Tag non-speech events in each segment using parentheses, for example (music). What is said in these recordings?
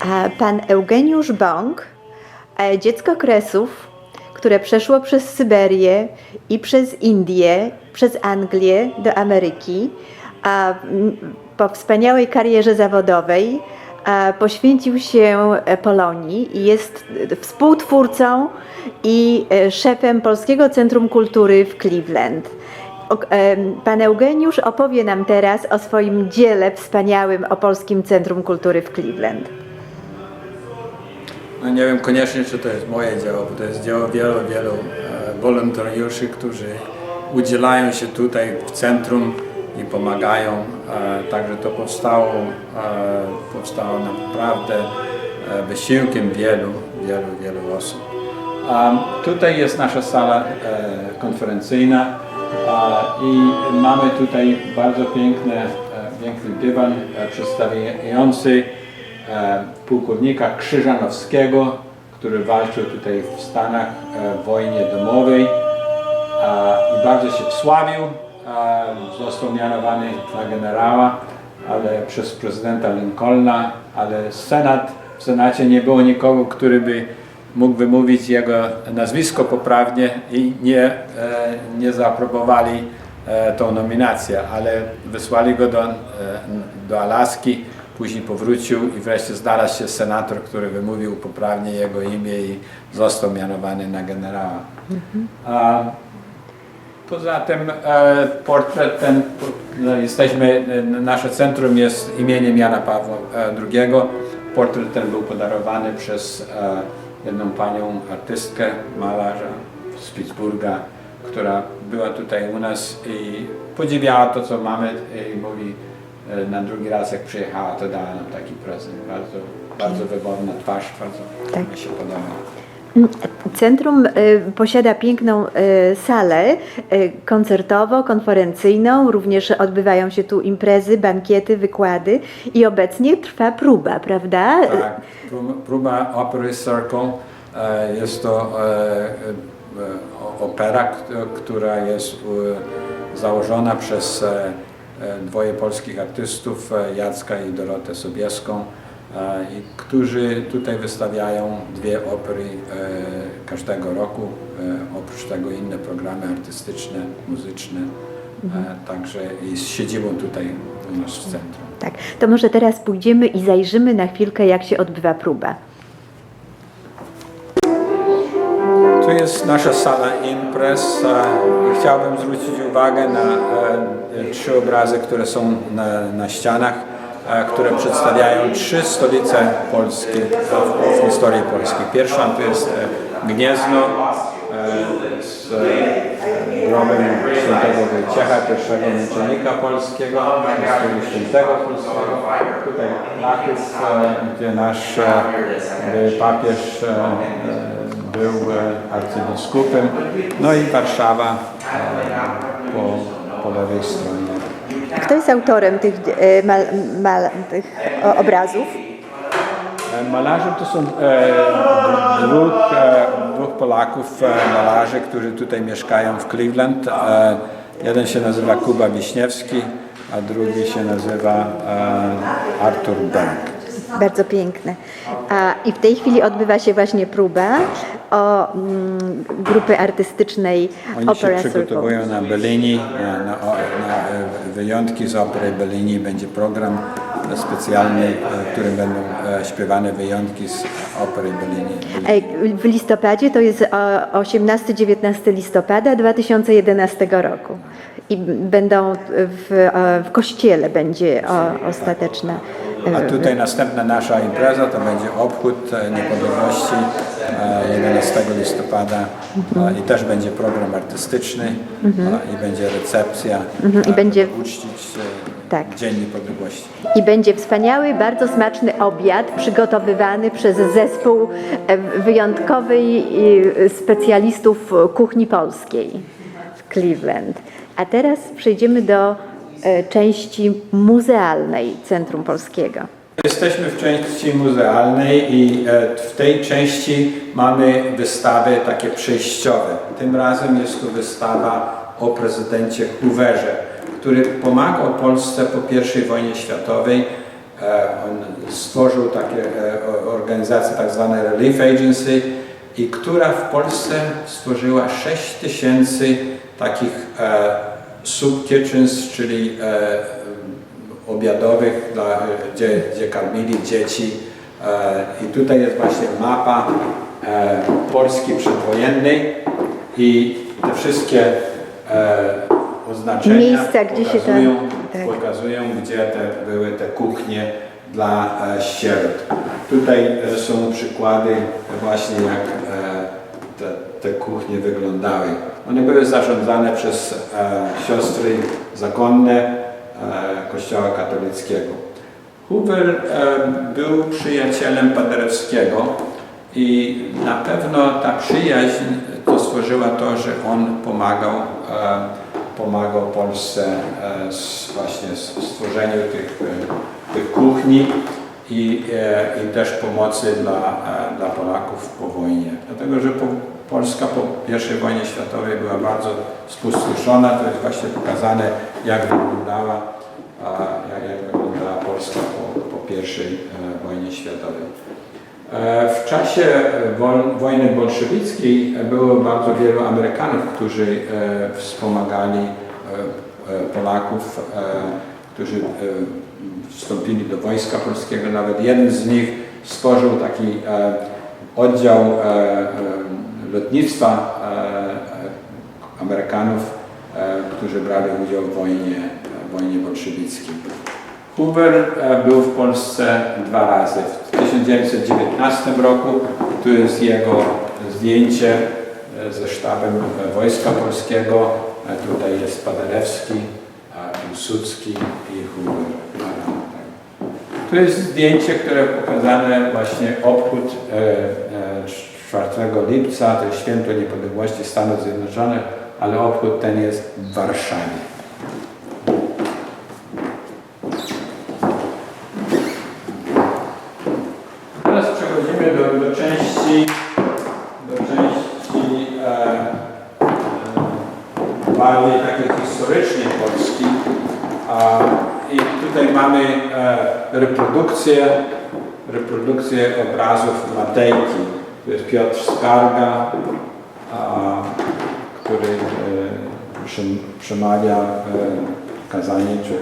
A pan Eugeniusz Bąk, e, dziecko Kresów, które przeszło przez Syberię i przez Indię, przez Anglię do Ameryki, a po wspaniałej karierze zawodowej a, poświęcił się e, Polonii i jest współtwórcą i e, szefem Polskiego Centrum Kultury w Cleveland. Pan Eugeniusz opowie nam teraz o swoim dziele wspaniałym o Polskim Centrum Kultury w Cleveland. No nie wiem koniecznie, czy to jest moje dzieło, bo to jest dzieło wielu, wielu e, wolontariuszy, którzy udzielają się tutaj w centrum i pomagają. E, także to powstało, e, powstało naprawdę wysiłkiem wielu, wielu, wielu osób. Tutaj jest nasza sala konferencyjna i mamy tutaj bardzo piękny, piękny dywan przedstawiający pułkownika Krzyżanowskiego, który walczył tutaj w Stanach e, w wojnie domowej i bardzo się wsławił. Został mianowany na generała, ale przez prezydenta Lincolna, ale Senat, w Senacie nie było nikogo, który by mógł wymówić jego nazwisko poprawnie i nie, e, nie zaaprobowali e, tą nominację, ale wysłali go do, e, do Alaski, później powrócił i wreszcie znalazł się senator, który wymówił poprawnie jego imię i został mianowany na generała. A, Poza tym e, portret ten, no, jesteśmy, nasze centrum jest imieniem Jana Pawła e, II. Portret ten był podarowany przez e, jedną panią artystkę, malarza z Pittsburgha, która była tutaj u nas i podziwiała to, co mamy i mówi na drugi raz, jak przyjechała, to dała nam taki prezent. Bardzo, bardzo wyborna twarz, bardzo Tak. mi się podoba. Centrum y, posiada piękną y, salę y, koncertowo-konferencyjną, również odbywają się tu imprezy, bankiety, wykłady i obecnie trwa próba, prawda? Tak, próba- opery Circle. e, Jest to e, e, opera, która jest e, założona przez e, e, dwoje polskich artystów, e, Jacka i Dorotę Sobieską, e, którzy tutaj wystawiają dwie opery e, każdego roku. E, Oprócz tego inne programy artystyczne, muzyczne. E, Także i z siedzibą tutaj w centrum. Tak, to może teraz pójdziemy i zajrzymy na chwilkę, jak się odbywa próba. Jest nasza sala imprez. Chciałbym zwrócić uwagę na e, trzy obrazy, które są na, na ścianach, e, które przedstawiają trzy stolice Polski w, historii Polski. Pierwsza to jest e, Gniezno z grobem świętego Wojciecha, pierwszego naczelnika polskiego, historii świętego polskiego. Tutaj e, gdzie nasz papież był e, arcybiskupem, no i Warszawa e, po, po lewej stronie. Kto jest autorem tych, e, mal, mal, tych obrazów? Malarzem to są dwóch, dwóch Polaków, malarzy, którzy tutaj mieszkają w Cleveland. Jeden się nazywa Kuba Wiśniewski, a drugi się nazywa Artur Berg. Bardzo piękne. A, I w tej chwili odbywa się właśnie próba o mm, grupy artystycznej Oni się Opera Circle. przygotowują na Bellini, na, na, na e, wyjątki z opery Bellini. Będzie program specjalny, e, w którym będą e, śpiewane wyjątki z opery Bellini. W listopadzie to jest o 18-19 listopada 2011 roku. I będą w, w kościele będzie ostateczna. E, A tutaj następna nasza impreza to będzie obchód e, niepodległości e, 11 listopada e, i też będzie program artystyczny e, i będzie recepcja, Mhm, i e, będzie- uczcić e, Tak. Dzień Niepodległości. I będzie wspaniały, bardzo smaczny obiad przygotowywany przez zespół e, wyjątkowej e, specjalistów kuchni polskiej w Cleveland. A teraz przejdziemy do e, części muzealnej Centrum Polskiego. Jesteśmy w części muzealnej i e, w tej części mamy wystawy takie przejściowe. Tym razem jest to wystawa o prezydencie Hooverze, który pomagał Polsce po I wojnie światowej e, on stworzył takie e, o- organizację tak zwane Relief Agency i która w Polsce stworzyła 6 tysięcy takich e, soup kitchens, czyli e, obiadowych, dla, gdzie, gdzie karmili dzieci. E, I tutaj jest właśnie mapa e, Polski przedwojennej i te wszystkie e, oznaczenia Miejsca, gdzie się pokazują, tam- tak. pokazują, gdzie te były te kuchnie dla e, sierot. Tutaj e, są przykłady właśnie jak te, kuchnie wyglądały. One były zarządzane przez e, siostry zakonne e, Kościoła katolickiego. Hoover e, był przyjacielem Paderewskiego i na pewno ta przyjaźń to stworzyła to, że on pomagał, e, pomagał Polsce e, z, właśnie z stworzeniu tych, e, tych kuchni i, e, i też pomocy dla, e, dla Polaków po wojnie. Dlatego, że po, Polska po I wojnie światowej była bardzo spustoszona, to jest właśnie pokazane, jak wyglądała, jak, wyglądała Polska po, po I e, wojnie światowej. E, W czasie e, wojny bolszewickiej było bardzo wielu Amerykanów, którzy wspomagali Polaków, którzy wstąpili do Wojska Polskiego. Nawet jeden z nich stworzył taki oddział lotnictwa e, e, Amerykanów, e, którzy brali udział w wojnie, wojnie bolszewickiej. E, był w Polsce dwa razy. W 1919 roku tu jest jego zdjęcie ze sztabem Wojska Polskiego. Tutaj jest Paderewski, Piłsudski i Hoover. Tu jest zdjęcie, które pokazane właśnie obchód 4 lipca, to jest święto niepodległości Stanów Zjednoczonych, ale obchód ten jest w Warszawie. Teraz przechodzimy do, do części, do części e, e, bardziej takiej historycznej Polski. A, I tutaj mamy e, reprodukcję, reprodukcję obrazów Matejki. Piotr Skarga, który e, przem- przemawia e, kazanie czy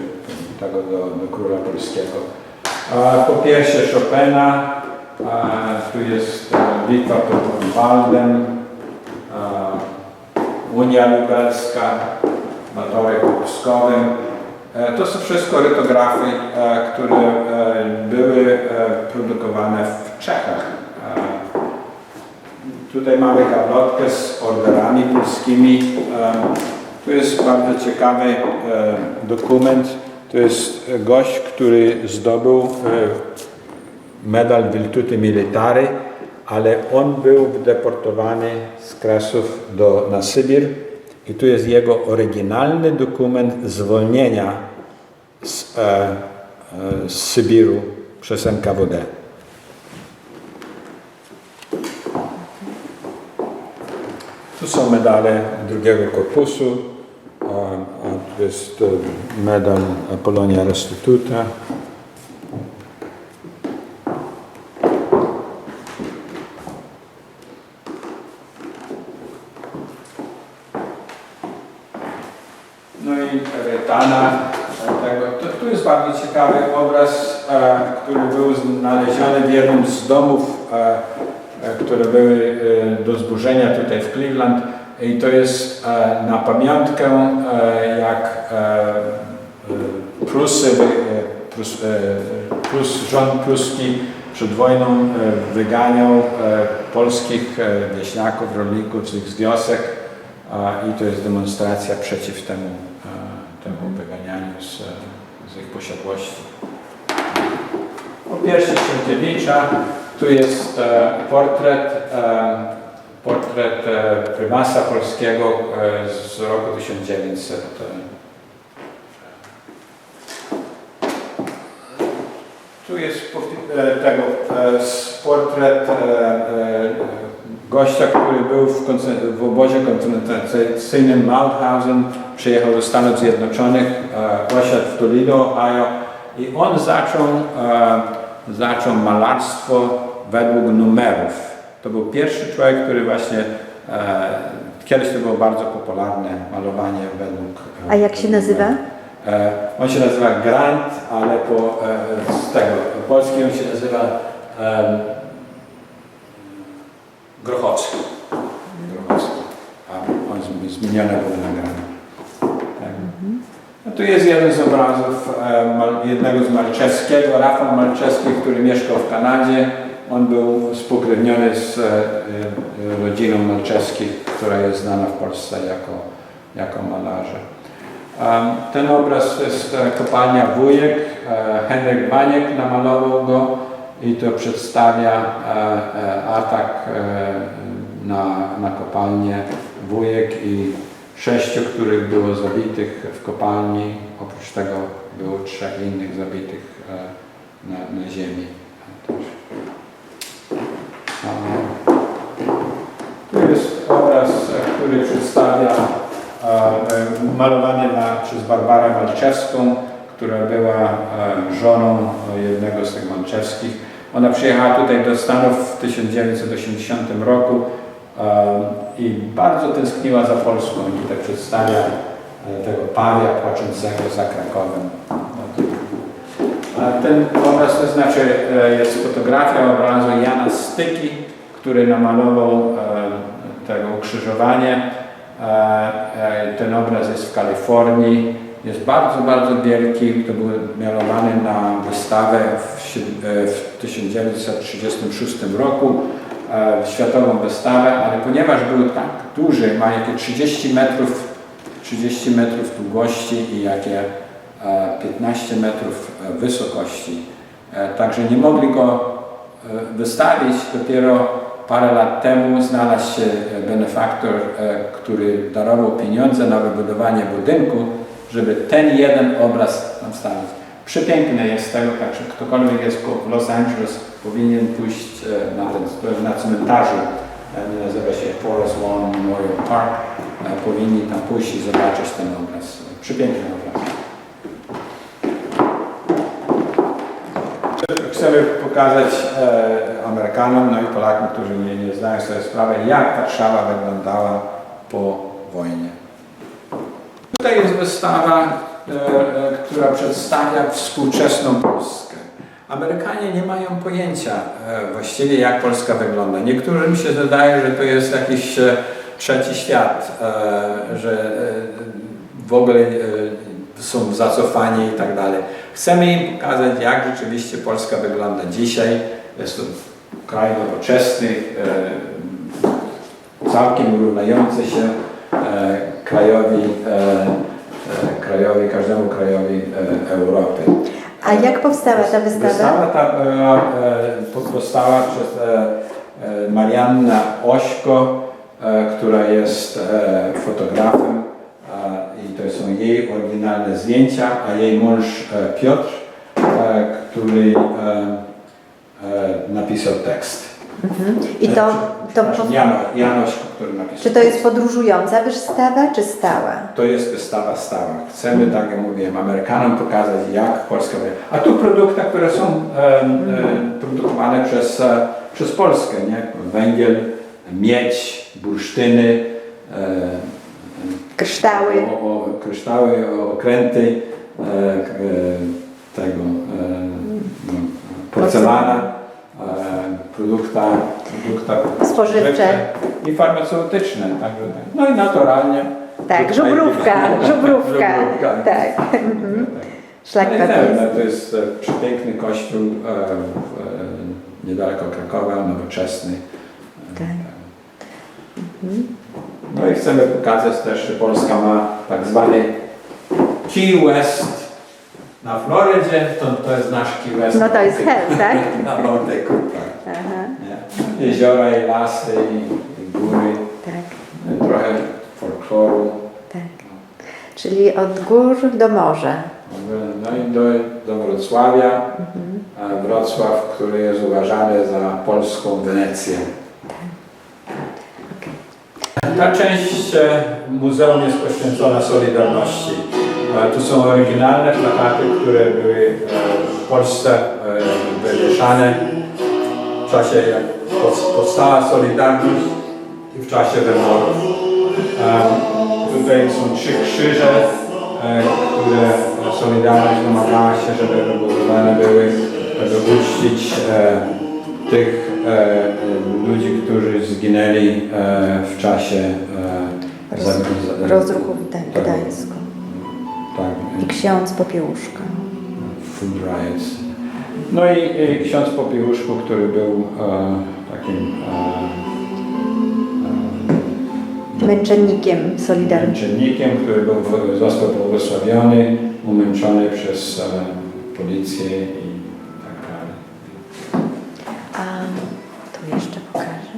tego do, do króla polskiego. Po pierwsze Chopina, tu jest e, bitwa pod Waldem, a, Unia Lubelska, na Torek To są wszystko litografy, e, które były produkowane w Czechach. Tutaj mamy gablotkę z orderami polskimi. Tu jest bardzo ciekawy dokument. To jest gość, który zdobył e, medal Virtuti Militari, ale on był deportowany z Kresów do, na Sybir i tu jest jego oryginalny dokument zwolnienia z, e, e, z Sybiru przez NKWD. Tu są medale drugiego korpusu, a, a tu jest e, medal Polonia Restituta. No i Retana tego. To, tu jest bardzo ciekawy obraz, e, który był znaleziony w jednym z domów, e, e, które były e, do zburzenia tutaj w Cleveland. I to jest e, na pamiątkę, e, jak e, Prusy, Prus, Prus, rząd pruski przed wojną wyganiał polskich wieśniaków, rolników z ich z wiosek. A, I to jest demonstracja przeciw temu, temu wyganianiu z, z ich posiadłości. Po pierwsze Sienkiewicza, tu jest portret, portret e, prymasa polskiego e, z roku 1900. e. Tu jest e, tego, portret gościa, który był w, w obozie koncentracyjnym Mauthausen, przyjechał do Stanów Zjednoczonych, osiadł w Toledo, Ohio I on zaczął, zaczął malarstwo według numerów. To był pierwszy człowiek, który właśnie, e, kiedyś to było bardzo popularne malowanie według... e, A jak się nazywa? E, on się nazywa Grant, ale po, e, z tego, po polskim on się nazywa e, Grochowski. Grochowski. A on zmieniony był nagrany. Tak. No tu jest jeden z obrazów e, jednego z Malczewskiego, Rafał Malczewski, który mieszkał w Kanadzie. On był spokrewniony z e, e, rodziną Malczewskich, która jest znana w Polsce jako, jako malarze. Ten obraz to jest e, kopalnia Wujek. Henryk Baniek namalował go i to przedstawia atak na, na kopalnię Wujek i sześciu, których było zabitych w kopalni. Oprócz tego było trzech innych zabitych na, na ziemi. Też. A, tu jest obraz, e, który przedstawia e, e, malowany na, przez Barbarę Malczewską, która była żoną e, jednego z tych Malczewskich. Ona przyjechała tutaj do Stanów w 1980 roku i bardzo tęskniła za Polską. I tutaj przedstawia e, tego pawia płaczącego za Krakowem. A ten obraz to znaczy e, jest fotografia obrazu Jana Styki, który namalował tego ukrzyżowanie. E, e, Ten obraz jest w Kalifornii. Jest bardzo, bardzo wielki. To był malowany na wystawę w, si- e, w 1936 roku. Światową wystawę, ale ponieważ był tak duży, ma jakie 30 metrów 30 metrów długości i jakie e, 15 metrów wysokości. Także nie mogli go wystawić. Dopiero parę lat temu znalazł się e, benefaktor, e, który darował pieniądze na wybudowanie budynku, żeby ten jeden obraz tam stawić. Przepiękne jest tego, także ktokolwiek jest w Los Angeles powinien pójść e, na, ten, na cmentarzu, nazywa się Forest Lawn Memorial Park, powinni tam pójść i zobaczyć ten obraz. Przepiękny obraz. Chcemy pokazać e, Amerykanom, no i Polakom, którzy nie, nie zdają sobie sprawy, jak Warszawa wyglądała po wojnie. Tutaj jest wystawa, e, e, która przedstawia współczesną Polskę. Amerykanie nie mają pojęcia e, właściwie jak Polska wygląda. Niektórym się wydaje, że to jest jakiś e, trzeci świat, e, że e, w ogóle e, są zacofani i tak dalej. Chcemy im pokazać, jak rzeczywiście Polska wygląda dzisiaj. Jest to kraj nowoczesny, e, całkiem równający się e, krajowi, e, krajowi, każdemu krajowi Europy. A jak powstała ta wystawa? Wystawa ta powstała przez Marianna Ośko, która jest fotografem są jej oryginalne zdjęcia, a jej mąż e, Piotr, e, który e, napisał tekst. Mhm. I to, to Przepraszam, Jan, Jan Ośko, który napisał czy to jest podróżująca wystawa, czy stała? to jest wystawa stała. Chcemy, tak jak mówiłem, Amerykanom pokazać, jak Polska. A tu produkty, które są e, e, produkowane przez, e, przez Polskę, nie? Węgiel, miedź, bursztyny, e, Kryształy. o, o, kryształy, o, okręty, e, e, tego, e, no, porcelana, e, produkta, produkta Spożywcze. i farmaceutyczne. Także, tak. no i naturalnie. Tak, żubrówka, (laughs) żubrówka. Żubrówka. Tak. Mhm. Szlak No papieski. to jest e, przepiękny kościół e, niedaleko Krakowa, nowoczesny. Tak. No i chcemy pokazać też, że Polska ma tak zwany Key West na Florydzie, to, to jest nasz Key West. No to jest na hel, tak? (laughs) Na Bałtyku, tak. Nie? Jeziora i lasy i, góry, tak, trochę folkloru. tak. Czyli od gór do morza. No i do, do Wrocławia, a Wrocław, który jest uważany za polską Wenecję. Ta część e, muzeum jest poświęcona Solidarności. E, Tu są oryginalne plakaty, które były e, w Polsce wywieszane w czasie jak pow- powstała Solidarność i w czasie wyborów. Tutaj są trzy krzyże, które Solidarność domagała się, żeby wybudowane były, żeby uczcić tych ludzi, którzy zginęli e, w czasie e, za- za- Rozruchu w Gda- tak, Gdańsku. Tak, I ksiądz Popiełuszka. Food Riots. No i, i ksiądz Popiełuszku, który był e, takim e, Męczennikiem e, Solidarności. męczennikiem, który był, został błogosławiony, umęczony przez e, policję i tak dalej. A tu jeszcze pokażę.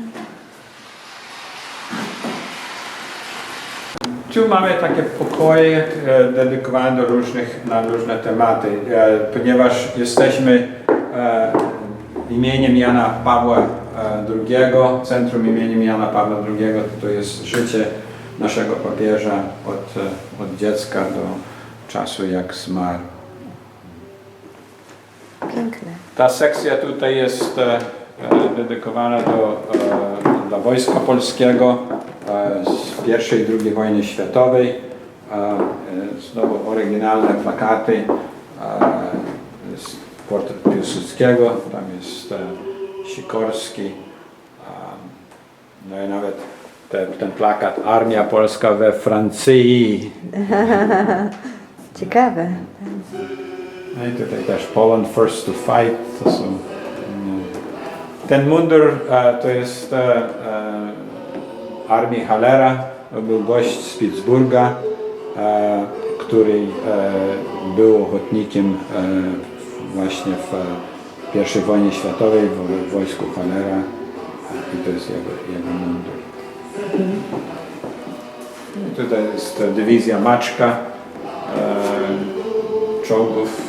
Tu mamy takie pokoje e, dedykowane do różnych, na różne tematy, e, ponieważ jesteśmy e, imieniem Jana Pawła e, II, centrum imieniem Jana Pawła II, to, jest życie naszego papieża od, e, od dziecka do czasu jak zmarł. Piękne. Ta sekcja tutaj jest e, e, dedykowana do, e, dla Wojska Polskiego e, I i II wojny światowej. E, Znowu oryginalne plakaty z portret Piłsudskiego, tam jest e, Sikorski. No i nawet te, ten plakat Armia Polska we Francji. (laughs) Ciekawe. No i tutaj też Poland First to Fight, to są... mm, Ten mundur e, to jest armii Hallera, to był gość z Pittsburgha, e, który e, był ochotnikiem e, właśnie w I wojnie światowej w, wojsku Hallera i to jest jego, jego mundur. Tutaj jest dywizja Maczka, czołgów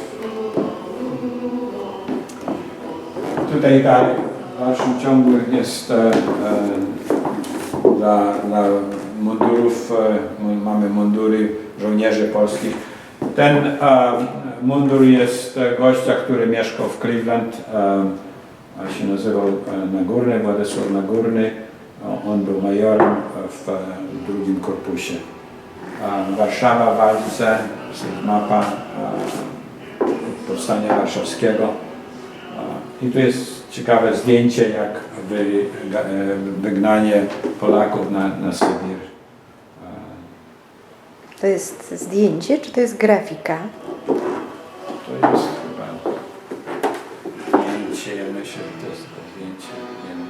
Tutaj dalej, w dalszym ciągu jest dla, dla mundurów, e, mamy mundury żołnierzy polskich. Ten e, mundur jest e, gościa, który mieszkał w Cleveland, a się nazywał Nagórny, Władysław Nagórny. On był majorem w drugim korpusie. Warszawa walce, mapa powstania warszawskiego. I tu jest ciekawe zdjęcie, jak wygnanie Polaków na, na Sybir. To jest zdjęcie, czy to jest grafika? To jest chyba zdjęcie, ja myślę, że to jest to zdjęcie. Nie wiem.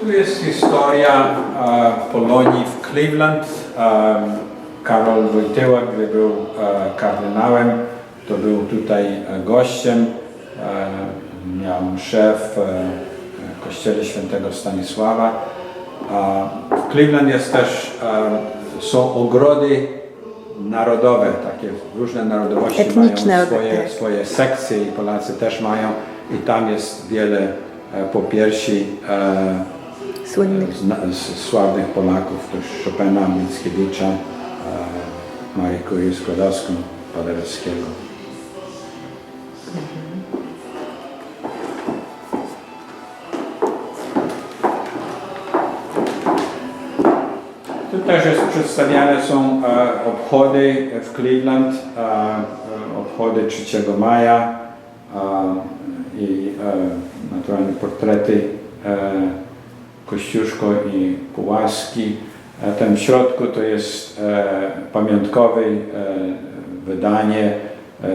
Tu jest historia e, Polonii w Cleveland. E, Karol Wojtyła, gdy był e, kardynałem, to był tutaj e, gościem. E, miał mszę w e, kościele świętego Stanisława. W Cleveland jest też, e, są ogrody narodowe, takie różne narodowości Etniczne, mają swoje, tak. swoje sekcje i Polacy też mają i tam jest wiele e, popiersi Słynnych. zna, z sławnych Polaków, też Chopina, Mickiewicza, Marii Curie Skłodowską, Paderewskiego. Też jest przedstawiane są e, obchody w Cleveland, e, e, obchody 3 maja i naturalnie portrety Kościuszko i Pułaski. E, Ten w środku to jest pamiątkowe wydanie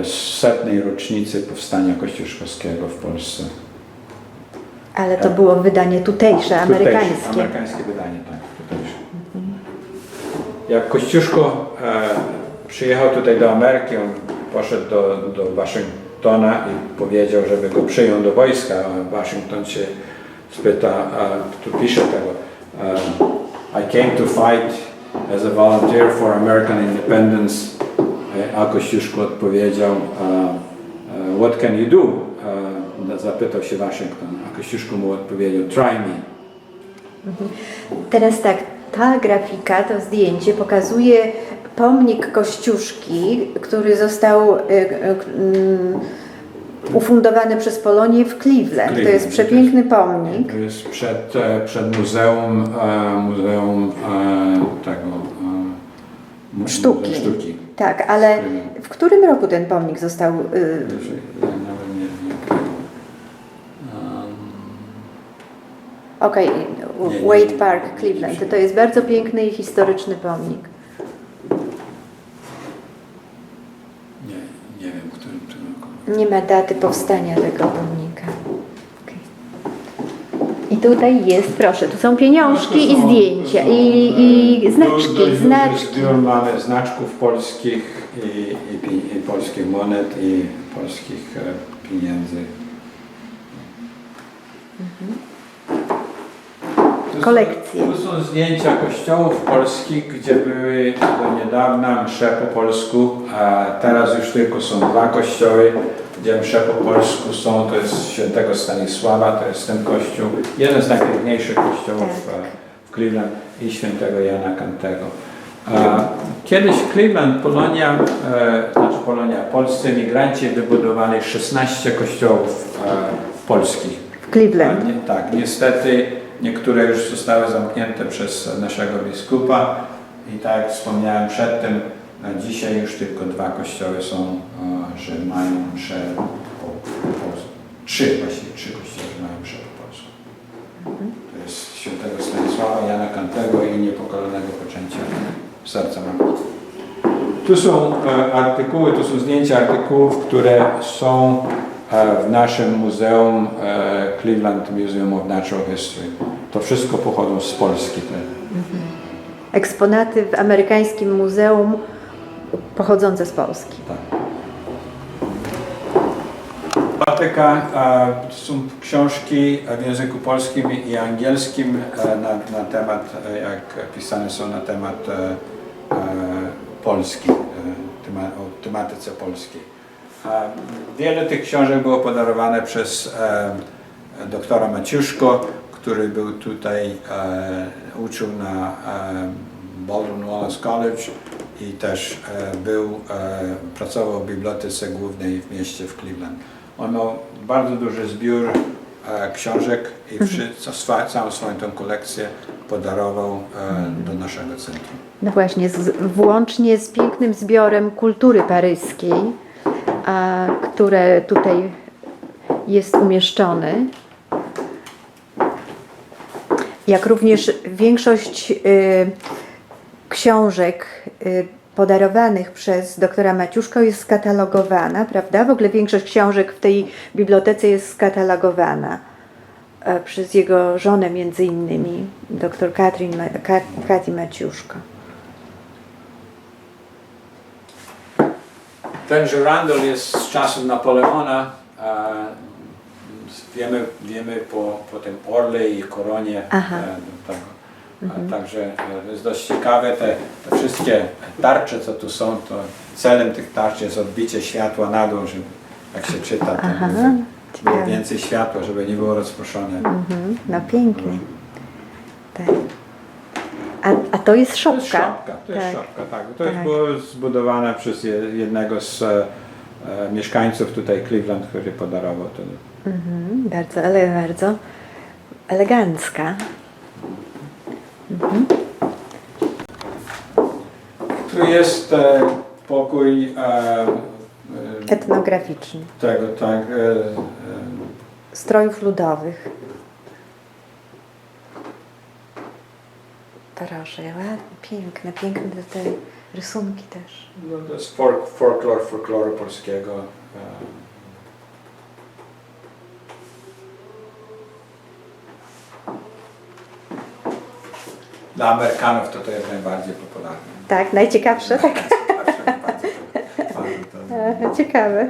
z setnej rocznicy powstania kościuszkowskiego w Polsce. Ale to było wydanie tutejsze, Tutejsze, amerykańskie. Amerykańskie wydanie, tak. Jak Kościuszko e, przyjechał tutaj do Ameryki, on poszedł do, do Waszyngtona i powiedział, żeby go przyjął do wojska. Waszyngton się spyta, a tu pisze tego, e, I came to fight as a volunteer for American independence. E, A Kościuszko odpowiedział, e, what can you do? Zapytał się Waszyngton, a Kościuszko mu odpowiedział, try me. Teraz tak, ta grafika, to zdjęcie pokazuje pomnik Kościuszki, który został y, y, mm, ufundowany przez Polonię w Cleveland. To jest przepiękny pomnik. To jest przed, e, przed muzeum, e, muzeum e, tego Sztuki. sztuki. Tak, ale w którym roku ten pomnik został? y, Że Ja nawet nie wiem. Um, Okej, nie, Wade. Park, Cleveland. To jest bardzo piękny i historyczny pomnik. nie, nie wiem, w którym to roku. Nie ma daty powstania tego pomnika. Okej. I tutaj jest, proszę, tu są pieniążki i zdjęcia, i, i znaczki, znaczki. Zbiór mamy znaczków polskich i, i, i polskich monet i polskich e, pieniędzy. Tu Kolekcje. Tu są zdjęcia kościołów polskich, gdzie były do niedawna msze po polsku, a teraz już tylko są dwa kościoły, gdzie msze po polsku są, to jest świętego Stanisława, to jest ten kościół, jeden z najpiękniejszych kościołów Tak. w Cleveland i świętego Jana Kantego. Kiedyś Cleveland, Polonia, e, znaczy Polonia, polscy emigranci wybudowali 16 kościołów e, polskich. W Cleveland. Tak, niestety niektóre już zostały zamknięte przez naszego biskupa i tak jak wspomniałem przedtem, dzisiaj już tylko dwa kościoły są, e, że mają mszę po, po polsku. Trzy właściwie, trzy kościoły, mają mszę po polsku. To jest świętego Stanisława, Jana Kantego i niepokolonego poczęcia serca Matki. Tu są e, artykuły, tu są zdjęcia artykułów, które są w naszym muzeum e, Cleveland Museum of Natural History. To wszystko pochodzą z Polski. Te, Eksponaty w amerykańskim muzeum pochodzące z Polski. tak. Patyka, e, są książki w języku polskim i angielskim e, na, na temat, e, jak pisane są na temat e, e, Polski, e, tematyce polskiej. Wiele tych książek było podarowane przez e, doktora Maciuszko, który był tutaj, e, uczył na e, Baldwin Wallace College i też był, pracował w bibliotece głównej w mieście w Cleveland. On miał bardzo duży zbiór książek i swa, całą swoją tą kolekcję podarował e, do naszego centrum. No właśnie, z, włącznie z pięknym zbiorem kultury paryskiej, które tutaj jest umieszczony. Jak również większość y, książek y, podarowanych przez doktora Maciuszko jest skatalogowana, prawda? W ogóle większość książek w tej bibliotece jest skatalogowana e, przez jego żonę między innymi, doktor Katrin, Ma- Ka- Kati Maciuszko. Ten żyrandol jest z czasów Napoleona. Wiemy, wiemy po, po tym orle i koronie tego. A Także e, jest dość ciekawe. Te, te wszystkie tarcze, co tu są, to celem tych tarcz jest odbicie światła na dół, żeby jak się czyta, to było, więcej światła, żeby nie było rozproszone. Mhm, no pięknie. Tak. A, a to jest To szopka. jest szopka, to jest tak. szopka, tak. To tak. jest było zbudowane przez je- jednego z e, e, mieszkańców tutaj Cleveland, który podarował to. Mhm, bardzo, ale bardzo elegancka. Tu jest e, pokój e, e, Etnograficzny. tego, tak, e, e, Strojów ludowych. Proszę, ładne, piękne, piękne te rysunki też. no, to jest folk, folklor folkloru polskiego. E, Dla Amerykanów to to jest najbardziej popularne. Tak, najciekawsze, tak. (laughs) Ciekawe.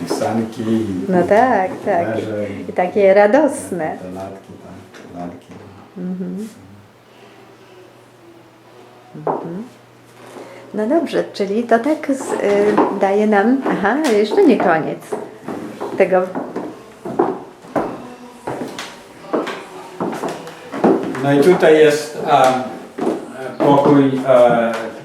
Pisanki, No tak, tak. I takie radosne. te lalki, tak, lalki. Mhm. No dobrze, czyli to tak z, y, daje nam. Aha, jeszcze nie koniec tego. No i tutaj jest um, pokój um,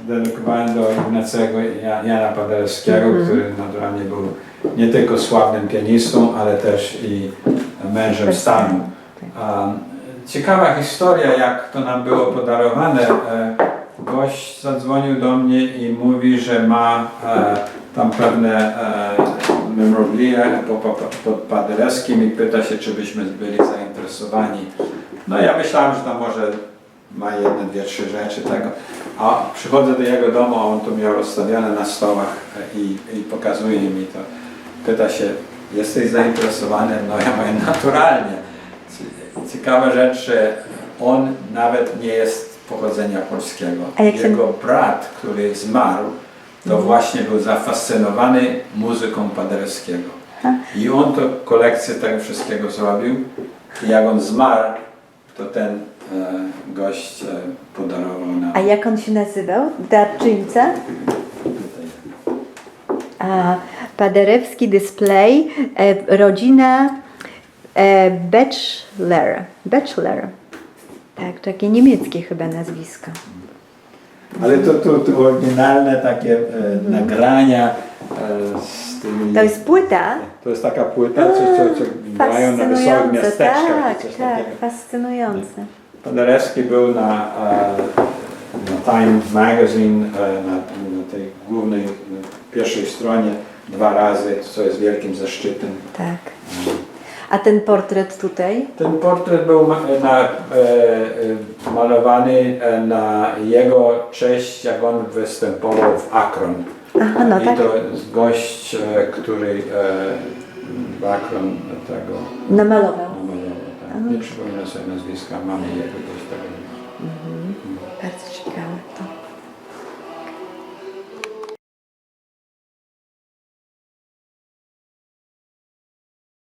dedykowany do Ignacego Jana Paderewskiego, mm -hmm. który no, naturalnie był nie tylko sławnym pianistą, ale też i mężem stanu. Tak. Ciekawa historia, jak to nam było podarowane. E, Gość zadzwonił do mnie i mówi, że ma e, tam pewne e, memorabilia po, po, pod Paderewskim i pyta się, czy byśmy byli zainteresowani. No ja myślałem, że tam może ma jedne, dwie, trzy rzeczy tego. A przychodzę do jego domu, a on to miał rozstawione na stołach e, i, i pokazuje mi to. Pyta się, jesteś zainteresowany? No ja mówię, naturalnie. Ciekawa rzecz, że on nawet nie jest pochodzenia polskiego. Jego brat, który zmarł, to właśnie był zafascynowany muzyką Paderewskiego. I on to kolekcję tego wszystkiego zrobił. I jak on zmarł, to ten e, gość e, podarował nam. A jak on się nazywał? Darczyńca? A, Paderewski Display, e, rodzina e, Bachelor. Bachelor. Tak, takie niemieckie chyba nazwisko. Ale to, to, to oryginalne takie e, nagrania e, z tymi... To jest płyta. To jest taka płyta, co, co, co grają na wesołych Fascynujące, miasteczkach tak, i coś tak, takiego. fascynujące. Paderewski był na, e, na Time Magazine, e, na, na tej głównej, pierwszej stronie dwa razy, co jest wielkim zaszczytem. Tak. A ten portret tutaj? Ten portret był na, e, e, malowany e, na jego cześć, jak on występował w Akron. Aha, no I tak. to gość, e, który w Akron tego Namalował. namalował. Tak. Nie przypominam sobie nazwiska, mamy jego gdzieś tego. Bardzo ciekawe to.